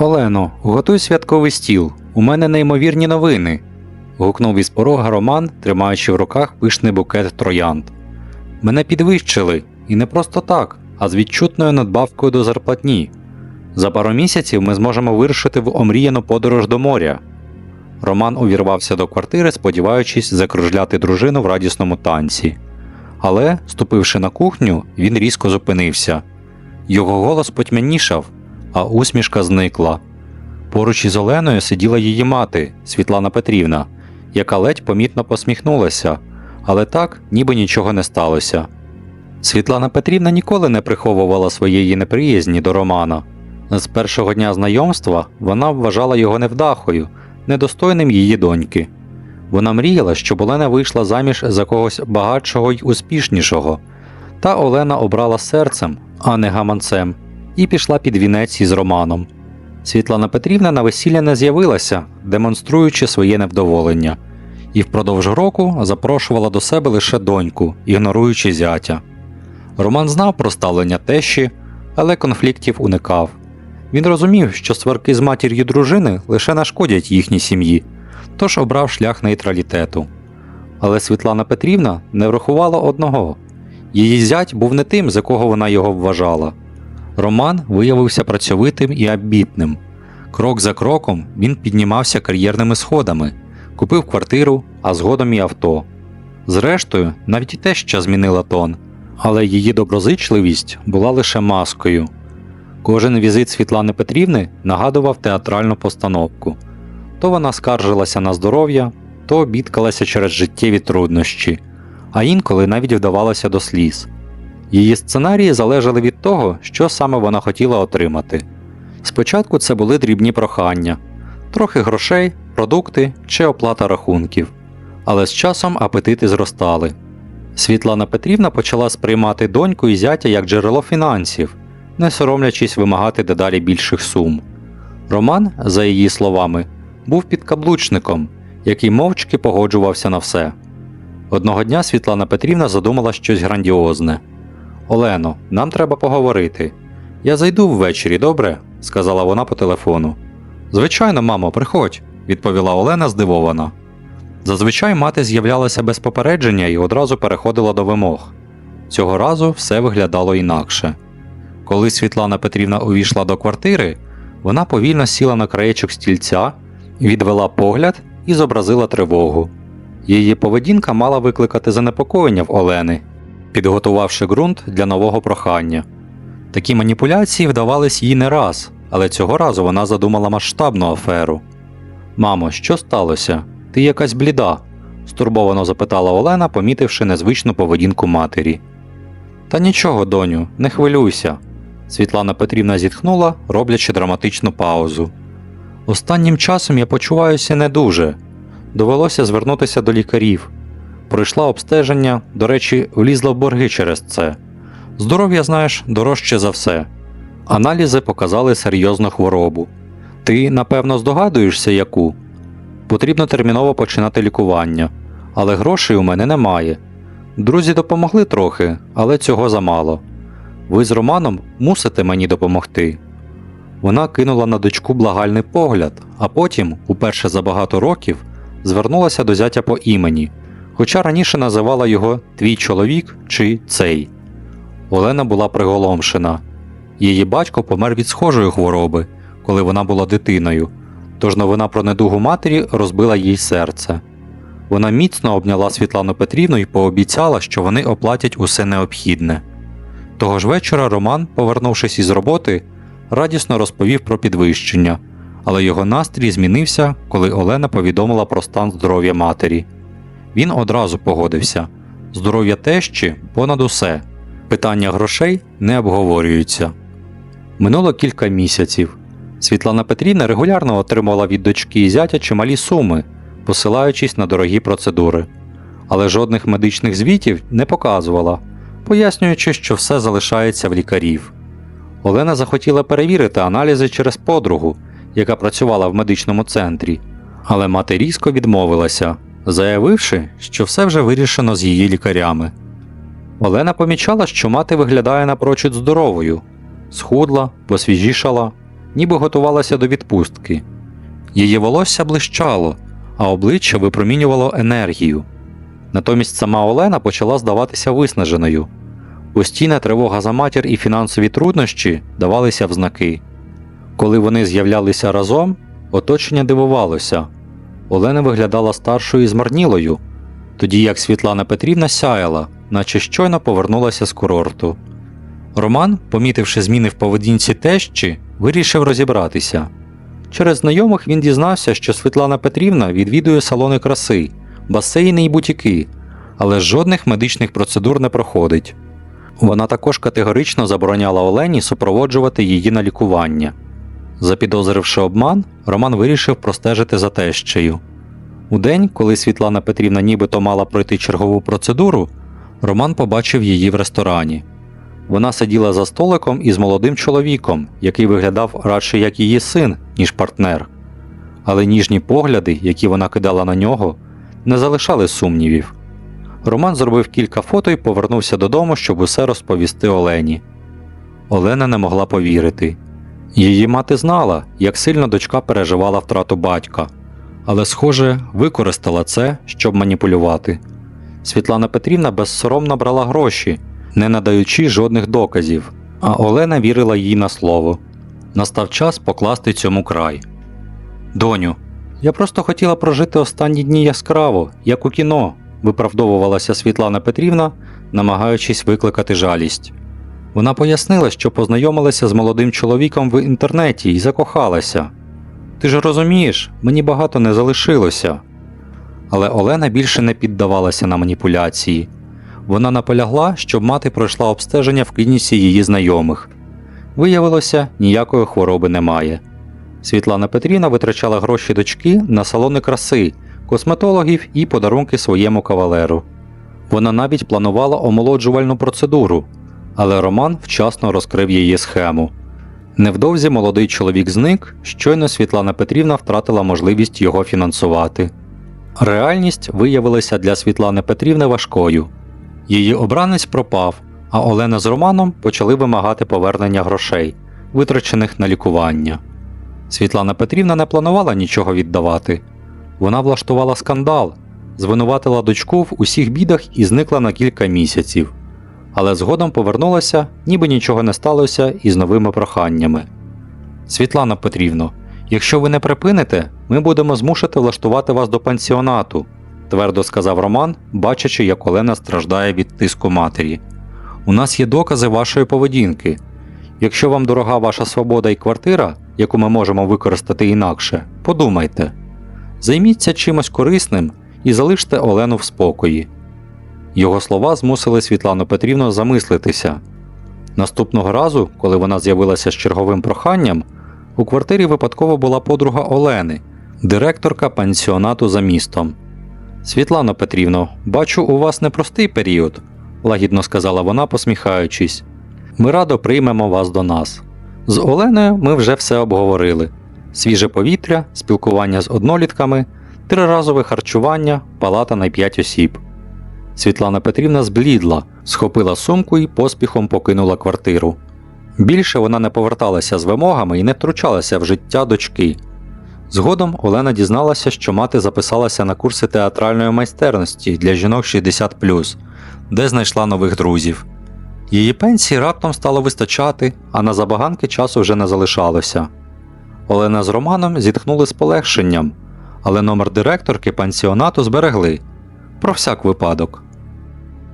Олено, готуй святковий стіл. У мене неймовірні новини. гукнув із порога Роман, тримаючи в руках пишний букет троянд. Мене підвищили, і не просто так, а з відчутною надбавкою до зарплатні. За пару місяців ми зможемо вирушити в омріяну подорож до моря. Роман увірвався до квартири, сподіваючись закружляти дружину в радісному танці. Але, ступивши на кухню, він різко зупинився. Його голос потьмянішав, а усмішка зникла. Поруч із Оленою сиділа її мати, Світлана Петрівна, яка ледь помітно посміхнулася, але так, ніби нічого не сталося. Світлана Петрівна ніколи не приховувала своєї неприязні до Романа. З першого дня знайомства вона вважала його невдахою, недостойним її доньки. Вона мріяла, щоб Олена вийшла заміж за когось багатшого й успішнішого. Та Олена обрала серцем, а не гаманцем, і пішла під вінець із Романом. Світлана Петрівна на весілля не з'явилася, демонструючи своє невдоволення, і впродовж року запрошувала до себе лише доньку, ігноруючи зятя. Роман знав про ставлення тещі, але конфліктів уникав. Він розумів, що сварки з матір'ю дружини лише нашкодять їхній сім'ї, тож обрав шлях нейтралітету. Але Світлана Петрівна не врахувала одного її зять був не тим, за кого вона його вважала. Роман виявився працьовитим і амбітним. Крок за кроком він піднімався кар'єрними сходами, купив квартиру, а згодом і авто. Зрештою, навіть і теща змінила тон, але її доброзичливість була лише маскою. Кожен візит Світлани Петрівни нагадував театральну постановку. То вона скаржилася на здоров'я, то бідкалася через життєві труднощі, а інколи навіть вдавалася до сліз. Її сценарії залежали від того, що саме вона хотіла отримати. Спочатку це були дрібні прохання, трохи грошей, продукти чи оплата рахунків, але з часом апетити зростали. Світлана Петрівна почала сприймати доньку і зятя як джерело фінансів, не соромлячись вимагати дедалі більших сум. Роман, за її словами, був підкаблучником, який мовчки погоджувався на все. Одного дня Світлана Петрівна задумала щось грандіозне. Олено, нам треба поговорити. Я зайду ввечері, добре? сказала вона по телефону. Звичайно, мамо, приходь, відповіла Олена здивована. Зазвичай мати з'являлася без попередження і одразу переходила до вимог. Цього разу все виглядало інакше. Коли Світлана Петрівна увійшла до квартири, вона повільно сіла на краєчок стільця, відвела погляд і зобразила тривогу. Її поведінка мала викликати занепокоєння в Олени, підготувавши ґрунт для нового прохання. Такі маніпуляції вдавались їй не раз, але цього разу вона задумала масштабну аферу. Мамо, що сталося? Ти якась бліда? стурбовано запитала Олена, помітивши незвичну поведінку матері. Та нічого, доню, не хвилюйся. Світлана Петрівна зітхнула, роблячи драматичну паузу. Останнім часом я почуваюся не дуже. Довелося звернутися до лікарів. Пройшла обстеження, до речі, влізла в борги через це. Здоров'я, знаєш, дорожче за все. Аналізи показали серйозну хворобу. Ти, напевно, здогадуєшся, яку? Потрібно терміново починати лікування, але грошей у мене немає. Друзі допомогли трохи, але цього замало. Ви з Романом мусите мені допомогти. Вона кинула на дочку благальний погляд, а потім, уперше за багато років, звернулася до зятя по імені, хоча раніше називала його твій чоловік чи цей. Олена була приголомшена. Її батько помер від схожої хвороби, коли вона була дитиною, тож новина про недугу матері розбила їй серце. Вона міцно обняла Світлану Петрівну і пообіцяла, що вони оплатять усе необхідне. Того ж вечора Роман, повернувшись із роботи, радісно розповів про підвищення, але його настрій змінився, коли Олена повідомила про стан здоров'я матері. Він одразу погодився здоров'я тещі понад усе, питання грошей не обговорюються. Минуло кілька місяців. Світлана Петрівна регулярно отримувала від дочки і зятя чималі суми, посилаючись на дорогі процедури, але жодних медичних звітів не показувала, пояснюючи, що все залишається в лікарів. Олена захотіла перевірити аналізи через подругу, яка працювала в медичному центрі, але мати різко відмовилася, заявивши, що все вже вирішено з її лікарями. Олена помічала, що мати виглядає напрочуд здоровою, схудла, посвіжішала, ніби готувалася до відпустки. Її волосся блищало, а обличчя випромінювало енергію. Натомість сама Олена почала здаватися виснаженою. Постійна тривога за матір і фінансові труднощі давалися в знаки. Коли вони з'являлися разом, оточення дивувалося. Олена виглядала старшою і змарнілою, тоді як Світлана Петрівна сяяла, наче щойно повернулася з курорту. Роман, помітивши зміни в поведінці тещі, вирішив розібратися. Через знайомих він дізнався, що Світлана Петрівна відвідує салони краси, басейни і бутіки, але жодних медичних процедур не проходить. Вона також категорично забороняла Олені супроводжувати її на лікування. Запідозривши обман, Роман вирішив простежити за тещею. У день, коли Світлана Петрівна нібито мала пройти чергову процедуру, Роман побачив її в ресторані. Вона сиділа за столиком із молодим чоловіком, який виглядав радше як її син, ніж партнер. Але ніжні погляди, які вона кидала на нього, не залишали сумнівів. Роман зробив кілька фото і повернувся додому, щоб усе розповісти Олені. Олена не могла повірити. Її мати знала, як сильно дочка переживала втрату батька, але, схоже, використала це, щоб маніпулювати. Світлана Петрівна безсоромно брала гроші, не надаючи жодних доказів, а Олена вірила їй на слово. Настав час покласти цьому край. Доню, я просто хотіла прожити останні дні яскраво, як у кіно, виправдовувалася Світлана Петрівна, намагаючись викликати жалість. Вона пояснила, що познайомилася з молодим чоловіком в інтернеті і закохалася. Ти ж розумієш, мені багато не залишилося. Але Олена більше не піддавалася на маніпуляції. Вона наполягла, щоб мати пройшла обстеження в клініці її знайомих. Виявилося, ніякої хвороби немає. Світлана Петрівна витрачала гроші дочки на салони краси, косметологів і подарунки своєму кавалеру. Вона навіть планувала омолоджувальну процедуру, але Роман вчасно розкрив її схему. Невдовзі молодий чоловік зник, щойно Світлана Петрівна втратила можливість його фінансувати. Реальність виявилася для Світлани Петрівни важкою. Її обранець пропав, а Олена з Романом почали вимагати повернення грошей, витрачених на лікування. Світлана Петрівна не планувала нічого віддавати. Вона влаштувала скандал, звинуватила дочку в усіх бідах і зникла на кілька місяців. Але згодом повернулася, ніби нічого не сталося із новими проханнями. Світлана Петрівно, якщо ви не припините, ми будемо змушати влаштувати вас до пансіонату, твердо сказав Роман, бачачи, як Олена страждає від тиску матері. У нас є докази вашої поведінки. Якщо вам дорога ваша свобода і квартира, яку ми можемо використати інакше, подумайте. Займіться чимось корисним і залиште Олену в спокої. Його слова змусили Світлану Петрівну замислитися. Наступного разу, коли вона з'явилася з черговим проханням, у квартирі випадково була подруга Олени, директорка пансіонату за містом. Світлано Петрівно, бачу, у вас непростий період, лагідно сказала вона, посміхаючись. Ми радо приймемо вас до нас. З Оленою ми вже все обговорили: свіже повітря, спілкування з однолітками, триразове харчування, палата на 5 осіб. Світлана Петрівна зблідла, схопила сумку і поспіхом покинула квартиру. Більше вона не поверталася з вимогами і не втручалася в життя дочки. Згодом Олена дізналася, що мати записалася на курси театральної майстерності для жінок 60, де знайшла нових друзів. Її пенсії раптом стало вистачати, а на забаганки часу вже не залишалося. Олена з Романом зітхнули з полегшенням, але номер директорки пансіонату зберегли про всяк випадок.